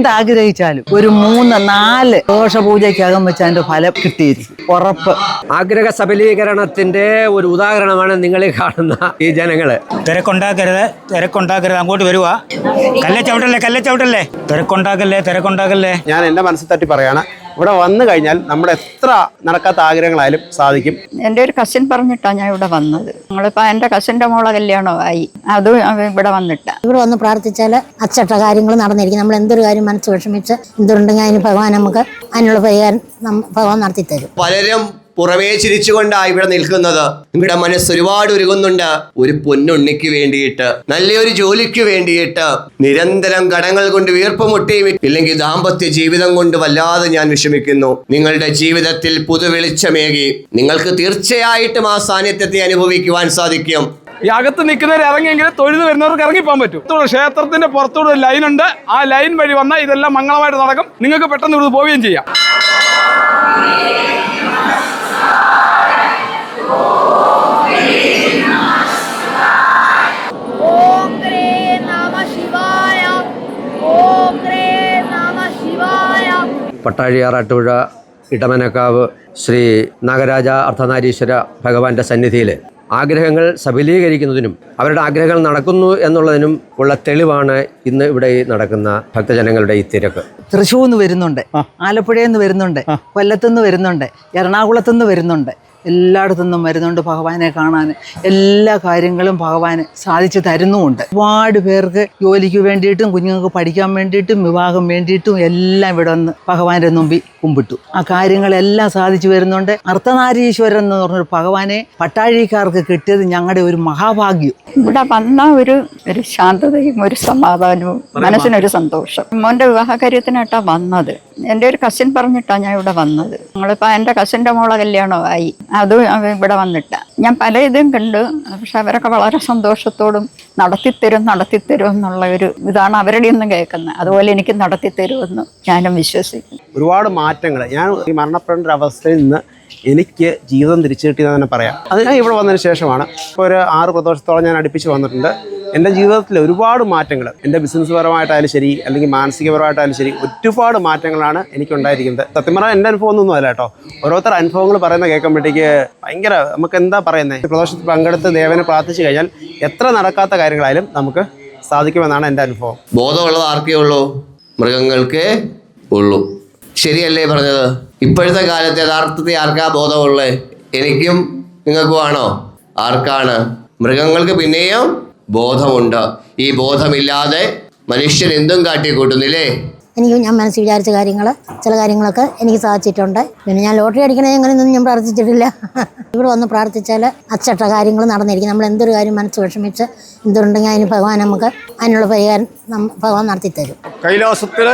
എന്താഗ്രഹിച്ചാലും ഒരു മൂന്ന് നാല് ദോഷപൂജയ്ക്കകം വെച്ച് അതിന്റെ ഫലം കിട്ടിയിരിക്കും ഉറപ്പ്. ആഗ്രഹ സബലീകരണത്തിന്റെ ഒരു ഉദാഹരണമാണ് നിങ്ങൾ കാണുന്ന ഈ ജനങ്ങൾ. തിരക്കുണ്ടാക്കരുത് തിരക്കുണ്ടാക്കരുത്. അങ്ങോട്ട് വരുവാ. കല്ലേ ചവിട്ടല്ലേ കല്ലേ ചവിട്ടല്ലേ? തിരക്കുണ്ടാക്കല്ലേ തിരക്കുണ്ടാക്കല്ലേ? ഞാൻ എന്റെ മനസ്സിൽ തട്ടി പറയാണ്. ഇവിടെ വന്നു കഴിഞ്ഞാൽ നമ്മുടെ എത്ര നടക്കാത്ത ആഗ്രഹങ്ങളായാലും സാധിക്കും. എന്റെ ഒരു കസിൻ പറഞ്ഞിട്ടാണ് ഞാൻ ഇവിടെ വന്നത്. ഞങ്ങളിപ്പോൾ എന്റെ കസിന്റെ മോളെ കല്യാണമായി അതും ഇവിടെ വന്നിട്ട്. ഇവിടെ വന്ന് പ്രാർത്ഥിച്ചാൽ അച്ചട്ട കാര്യങ്ങൾ നടന്നിരിക്കും. നമ്മൾ എന്തൊരു കാര്യം മനസ്സ് വിഷമിച്ച് എന്തുണ്ടെങ്കിൽ അതിന് ഭഗവാൻ നമുക്ക് അതിനുള്ള പരിഹാരം ഭഗവാൻ നടത്തി തരും പലരും പുറമേ ചിരിച്ചുകൊണ്ടാണ് ഇവിടെ നിൽക്കുന്നത്. ഇവിടെ മനസ്സ് ഒരുപാട് ഒരുങ്ങുന്നുണ്ട്. ഒരു പൊന്നുണ്ണിക്ക് വേണ്ടിയിട്ട് നല്ലൊരു ജോലിക്ക് വേണ്ടിയിട്ട് നിരന്തരം കടങ്ങൾ കൊണ്ട് വീർപ്പുമുട്ടിയും ഇല്ലെങ്കിൽ ദാമ്പത്യ ജീവിതം കൊണ്ട് വല്ലാതെ ഞാൻ വിഷമിക്കുന്നു. നിങ്ങളുടെ ജീവിതത്തിൽ പുതുവെളിച്ചമേകി നിങ്ങൾക്ക് തീർച്ചയായിട്ടും ആ സാന്നിധ്യത്തെ അനുഭവിക്കുവാൻ സാധിക്കും. ഈ അകത്ത് നിൽക്കുന്നവർ ഇറങ്ങിയെങ്കിൽ തൊഴുത് വരുന്നവർക്ക് ഇറങ്ങിപ്പോകാൻ പറ്റും. ക്ഷേത്രത്തിന്റെ പുറത്തൂടെ ഒരു ലൈൻ ഉണ്ട്. ആ ലൈൻ വഴി വന്നാൽ ഇതെല്ലാം മംഗളമായിട്ട് നടക്കും. നിങ്ങൾക്ക് പെട്ടെന്ന് ഇവിടുന്ന് പോവുകയും ചെയ്യാം. പട്ടാഴി ആറാട്ടുപുഴ ഇടമനക്കാവ് ശ്രീ നാഗരാജ അർദ്ധനാരീശ്വര ഭഗവാന്റെ സന്നിധിയിൽ ആഗ്രഹങ്ങൾ സഫലീകരിക്കുന്നതിനും അവരുടെ ആഗ്രഹങ്ങൾ നടക്കുന്നു എന്നുള്ളതിനും ഉള്ള തെളിവാണ് ഇന്ന് ഇവിടെ നടക്കുന്ന ഭക്തജനങ്ങളുടെ ഈ തിരക്ക്. തൃശ്ശൂർ നിന്ന് വരുന്നുണ്ട് ആലപ്പുഴയിൽ നിന്ന് വരുന്നുണ്ട് കൊല്ലത്തുനിന്ന് വരുന്നുണ്ട് എറണാകുളത്തു നിന്ന് വരുന്നുണ്ട്. എല്ലായിടത്തു നിന്നും വരുന്നുണ്ട് ഭഗവാനെ കാണാൻ. എല്ലാ കാര്യങ്ങളും ഭഗവാൻ സാധിച്ചു തരുന്നുമുണ്ട്. ഒരുപാട് പേർക്ക് ജോലിക്ക് വേണ്ടിയിട്ടും കുഞ്ഞുങ്ങൾക്ക് പഠിക്കാൻ വേണ്ടിയിട്ടും വിവാഹം വേണ്ടിയിട്ടും എല്ലാം ഇവിടെ വന്ന് ഭഗവാന്റെ മുമ്പിൽ കുമ്പിട്ടു. ആ കാര്യങ്ങളെല്ലാം സാധിച്ചു വരുന്നുണ്ട്. അർത്ഥനാരീശ്വരൻ എന്ന് പറഞ്ഞൊരു ഭഗവാനെ പട്ടാഴിക്കാർക്ക് കിട്ടിയത് ഞങ്ങളുടെ ഒരു മഹാഭാഗ്യം. ഇവിടെ വന്ന ഒരു ഒരു ശാന്തതയും ഒരു സമാധാനവും മനസ്സിനൊരു സന്തോഷം. മോന്റെ വിവാഹ കാര്യത്തിനായിട്ടാണ് വന്നത്. എന്റെ ഒരു കസിൻ പറഞ്ഞിട്ടാണ് ഞാൻ ഇവിടെ വന്നത്. ഞങ്ങളിപ്പോൾ എന്റെ കസിന്റെ മോളെ കല്യാണമായി അതും ഇവിടെ വന്നിട്ട. ഞാൻ പല ഇതും കണ്ടു. പക്ഷെ അവരൊക്കെ വളരെ സന്തോഷത്തോടും നടത്തിത്തരും നടത്തിത്തരും എന്നുള്ള ഒരു ഇതാണ് അവരുടെ ഒന്നും കേൾക്കുന്നത്. അതുപോലെ എനിക്ക് നടത്തിത്തരുമെന്ന് ഞാനും വിശ്വസിക്കുന്നു. ഒരുപാട് മാറ്റങ്ങൾ ഞാൻ ഈ മരണപ്പെടേണ്ട അവസ്ഥയിൽ നിന്ന് എനിക്ക് ജീവിതം തിരിച്ചു കിട്ടിയെന്ന് തന്നെ പറയാം. അത് ഞാൻ ഇവിടെ വന്നതിന് ശേഷമാണ്. ഇപ്പോൾ ഒരു ആറ് പ്രദോഷത്തോളം ഞാൻ അടുപ്പിച്ച് വന്നിട്ടുണ്ട്. എന്റെ ജീവിതത്തിൽ ഒരുപാട് മാറ്റങ്ങൾ എന്റെ ബിസിനസ് പരമായിട്ടായാലും ശരി അല്ലെങ്കിൽ മാനസികപരമായിട്ടായാലും ശരി ഒരുപാട് മാറ്റങ്ങളാണ് എനിക്കുണ്ടായിരിക്കുന്നത്. സത്യം പറഞ്ഞാൽ എന്റെ അനുഭവം ഒന്നും അല്ല കേട്ടോ. ഓരോരുത്തർ അനുഭവങ്ങൾ പറയുന്ന കേൾക്കുമ്പോഴത്തേക്ക് ഭയങ്കര നമുക്ക് എന്താ പറയുന്നത് പ്രദോഷത്തിൽ പങ്കെടുത്ത് ദേവനെ പ്രാർത്ഥിച്ചു കഴിഞ്ഞാൽ എത്ര നടക്കാത്ത കാര്യങ്ങളായാലും നമുക്ക് സാധിക്കുമെന്നാണ് എന്റെ അനുഭവം. ബോധമുള്ളത് ആർക്കേ ഉള്ളൂ? മൃഗങ്ങൾക്കേ ഉള്ളൂ. ശരിയല്ലേ പറഞ്ഞത്? ഇപ്പോഴത്തെ കാലത്ത് യഥാർത്ഥത്തിൽ ആർക്കാ ബോധമുള്ളത് എനിക്കും നിങ്ങൾക്കുമാണോ ആർക്കാണ്? മൃഗങ്ങൾക്ക് പിന്നെയും ബോധമുണ്ട്. ഈ ബോധമില്ലാതെ മനുഷ്യൻ എന്തും കാട്ടിക്കൂട്ടുന്നില്ലേ? എനിക്ക് ഞാൻ മനസ്സിൽ വിചാരിച്ച കാര്യങ്ങൾ ചില കാര്യങ്ങളൊക്കെ എനിക്ക് സാധിച്ചിട്ടുണ്ട്. പിന്നെ ഞാൻ ലോട്ടറി അടിക്കണേ എങ്ങനെയൊന്നും ഞാൻ പ്രാർത്ഥിച്ചിട്ടില്ല. ഇവിടെ വന്ന് പ്രാർത്ഥിച്ചാൽ അച്ചട്ട കാര്യങ്ങൾ നടന്നിരിക്കും. നമ്മൾ എന്തൊരു കാര്യം മനസ്സ് വിഷമിച്ച് എന്തുണ്ടെങ്കിൽ അതിന് ഭഗവാൻ നമുക്ക് അതിനുള്ള പരിഹാരം ഭഗവാൻ നടത്തി തരും കൈലാസത്തിൽ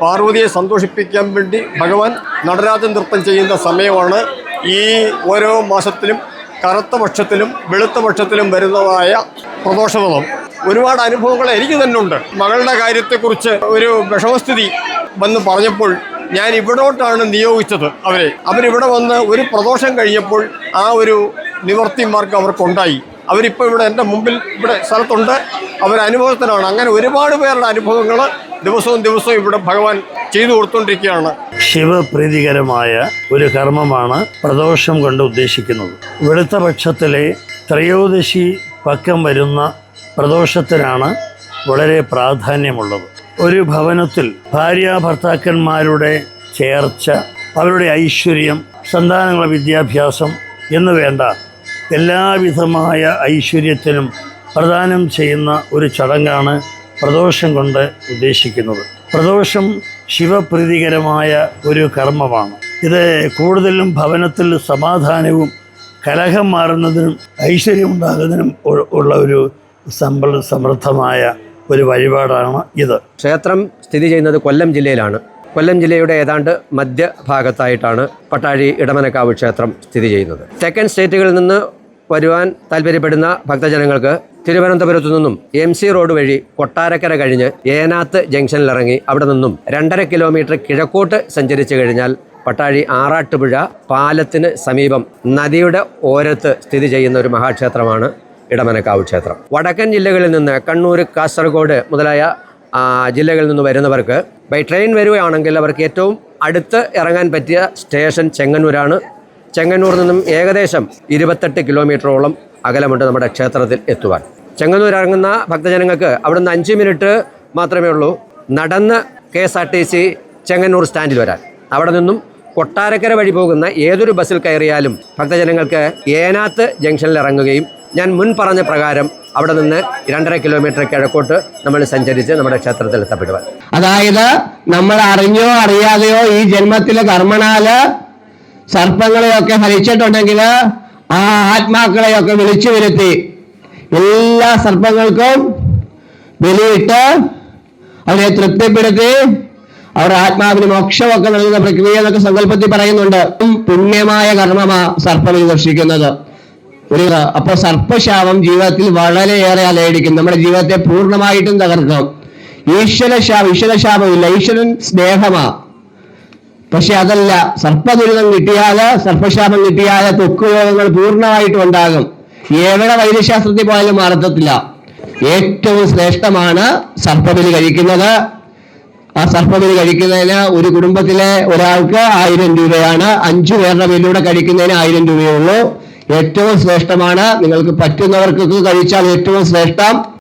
പാർവതിയെ സന്തോഷിപ്പിക്കാൻ വേണ്ടി ഭഗവാൻ നടരാജൻ നൃത്തം ചെയ്യുന്ന സമയമാണ് ഈ ഓരോ മാസത്തിലും കറുത്ത പക്ഷത്തിലും വെളുത്ത പക്ഷത്തിലും വരുന്നതായ പ്രദോഷവതം ഒരുപാട് അനുഭവങ്ങൾ എനിക്ക് തന്നെ ഉണ്ട്. മകളുടെ കാര്യത്തെക്കുറിച്ച് ഒരു വിഷമസ്ഥിതി വന്ന് പറഞ്ഞപ്പോൾ ഞാൻ ഇവിടോട്ടാണ് നിയോഗിച്ചത് അവരെ. അവരിവിടെ വന്ന് ഒരു പ്രദോഷം കഴിഞ്ഞപ്പോൾ ആ ഒരു നിവർത്തിമാർക്ക് അവർക്കുണ്ടായി. അവരിപ്പോൾ ഇവിടെ എന്റെ മുമ്പിൽ ഇവിടെ സ്ഥലത്തുണ്ട്. അവരനുഭവത്തിനാണ്. അങ്ങനെ ഒരുപാട് പേരുടെ അനുഭവങ്ങൾ ദിവസവും ദിവസവും ഇവിടെ ഭഗവാൻ ചെയ്തു കൊടുത്തുകൊണ്ടിരിക്കുകയാണ് ശിവപ്രീതികരമായ ഒരു കർമ്മമാണ് പ്രദോഷം കൊണ്ട് ഉദ്ദേശിക്കുന്നത്. വെളുത്ത പക്ഷത്തിലെ ത്രയോദശി പക്കം വരുന്ന പ്രദോഷത്തിനാണ് വളരെ പ്രാധാന്യമുള്ളത്. ഒരു ഭവനത്തിൽ ഭാര്യ ഭർത്താക്കന്മാരുടെ ചേർച്ച അവരുടെ ഐശ്വര്യം സന്താനങ്ങളുടെ വിദ്യാഭ്യാസം എന്ന് വേണ്ട എല്ലാവിധമായ ഐശ്വര്യത്തിനും പ്രദാനം ചെയ്യുന്ന ഒരു ചടങ്ങാണ് പ്രദോഷം കൊണ്ട് ഉദ്ദേശിക്കുന്നത്. പ്രദോഷം ശിവപ്രീതികരമായ ഒരു കർമ്മമാണ്. ഇത് കൂടുതലും ഭവനത്തിൽ സമാധാനവും കലഹം മാറുന്നതിനും ഐശ്വര്യം ഉണ്ടാകുന്നതിനും ഉള്ള ഒരു സമ്പൽ സമൃദ്ധമായ ഒരു വഴിപാടാണ് ഇത്. ക്ഷേത്രം സ്ഥിതി ചെയ്യുന്നത് കൊല്ലം ജില്ലയിലാണ്. കൊല്ലം ജില്ലയുടെ ഏതാണ്ട് മധ്യഭാഗത്തായിട്ടാണ് പട്ടാഴി ഇടമനക്കാവ് ക്ഷേത്രം സ്ഥിതി ചെയ്യുന്നത്. തെക്കൻ സ്റ്റേറ്റുകളിൽ നിന്ന് വരുവാൻ താല്പര്യപ്പെടുന്ന ഭക്തജനങ്ങൾക്ക് തിരുവനന്തപുരത്തു നിന്നും എം സി റോഡ് വഴി കൊട്ടാരക്കര കഴിഞ്ഞ് ഏനാത്ത് ജംഗ്ഷനിലിറങ്ങി അവിടെ നിന്നും രണ്ടര കിലോമീറ്റർ കിഴക്കോട്ട് സഞ്ചരിച്ചു കഴിഞ്ഞാൽ പട്ടാഴി ആറാട്ടുപുഴ പാലത്തിന് സമീപം നദിയുടെ ഓരത്ത് സ്ഥിതി ചെയ്യുന്ന ഒരു മഹാക്ഷേത്രമാണ് ഇടമനക്കാവ് ക്ഷേത്രം. വടക്കൻ ജില്ലകളിൽ നിന്ന് കണ്ണൂർ കാസർഗോഡ് മുതലായ ജില്ലകളിൽ നിന്ന് വരുന്നവർക്ക് ബൈ ട്രെയിൻ വരികയാണെങ്കിൽ അവർക്ക് ഏറ്റവും അടുത്ത് ഇറങ്ങാൻ പറ്റിയ സ്റ്റേഷൻ ചെങ്ങന്നൂരാണ്. ചെങ്ങന്നൂർ നിന്നും ഏകദേശം ഇരുപത്തെട്ട് കിലോമീറ്ററോളം അകലമുണ്ട് നമ്മുടെ ക്ഷേത്രത്തിൽ എത്തുവാൻ. ചെങ്ങന്നൂർ ഇറങ്ങുന്ന ഭക്തജനങ്ങൾക്ക് അവിടുന്ന് അഞ്ച് മിനിറ്റ് മാത്രമേ ഉള്ളൂ. നടന്ന് K S R T C Chengannur സ്റ്റാൻഡിൽ വരാൻ. അവിടെ നിന്നും കൊട്ടാരക്കര വഴി പോകുന്ന ഏതൊരു ബസ്സിൽ കയറിയാലും ഭക്തജനങ്ങൾക്ക് ഏനാത്ത് ജംഗ്ഷനിൽ ഇറങ്ങുകയും ഞാൻ മുൻ പറഞ്ഞ പ്രകാരം അവിടെ നിന്ന് രണ്ടര കിലോമീറ്റർ കിഴക്കോട്ട് നമ്മൾ സഞ്ചരിച്ച് നമ്മുടെ ക്ഷേത്രത്തിൽ എത്തപ്പെടുവാൻ. അതായത് നമ്മൾ അറിഞ്ഞോ അറിയാതെയോ ഈ ജന്മത്തിലെ കർമ്മണാൽ സർപ്പങ്ങളെയൊക്കെ ഭരിച്ചിട്ടുണ്ടെങ്കിൽ ആ ആത്മാക്കളെയൊക്കെ വിളിച്ചു വരുത്തി. എല്ലാ സർപ്പങ്ങൾക്കും ബലിയിട്ട് അവരെ തൃപ്തിപ്പെടുത്തി. അവരുടെ ആത്മാവിന് മോക്ഷമൊക്കെ നൽകുന്ന പ്രക്രിയ എന്നൊക്കെ സങ്കല്പത്തിൽ പറയുന്നുണ്ട്. പുണ്യമായ കർമ്മമാ സർപ്പം ദർശിക്കുന്നത്. ഒരു അപ്പൊ സർപ്പശാപം ജീവിതത്തിൽ വളരെയേറെ അലയടിക്കും. നമ്മുടെ ജീവിതത്തെ പൂർണമായിട്ടും തകർക്കും. ഈശ്വരശാപം ഈശ്വരശാപമില്ല. ഈശ്വരൻ സ്നേഹമാ. പക്ഷെ അതല്ല സർപ്പദുരിതം കിട്ടിയാൽ സർപ്പശാപം കിട്ടിയാൽ തൊക്കുരോഗങ്ങൾ പൂർണമായിട്ടും ഉണ്ടാകും എവിടെ വൈദ്യശാസ്ത്രത്തിൽ പോയാലും മാറത്തത്തില്ല. ഏറ്റവും ശ്രേഷ്ഠമാണ് സർപ്പബലി കഴിക്കുന്നത്. ആ സർപ്പബലി കഴിക്കുന്നതിന് ഒരു കുടുംബത്തിലെ ഒരാൾക്ക് ആയിരം രൂപയാണ്. അഞ്ചു പേരുടെ ബലിയൂടെ കഴിക്കുന്നതിന് ആയിരം രൂപയേ ഉള്ളൂ. ഏറ്റവും ശ്രേഷ്ഠമാണ്. നിങ്ങൾക്ക് പറ്റുന്നവർക്ക് കഴിച്ചാൽ ഏറ്റവും ശ്രേഷ്ഠം.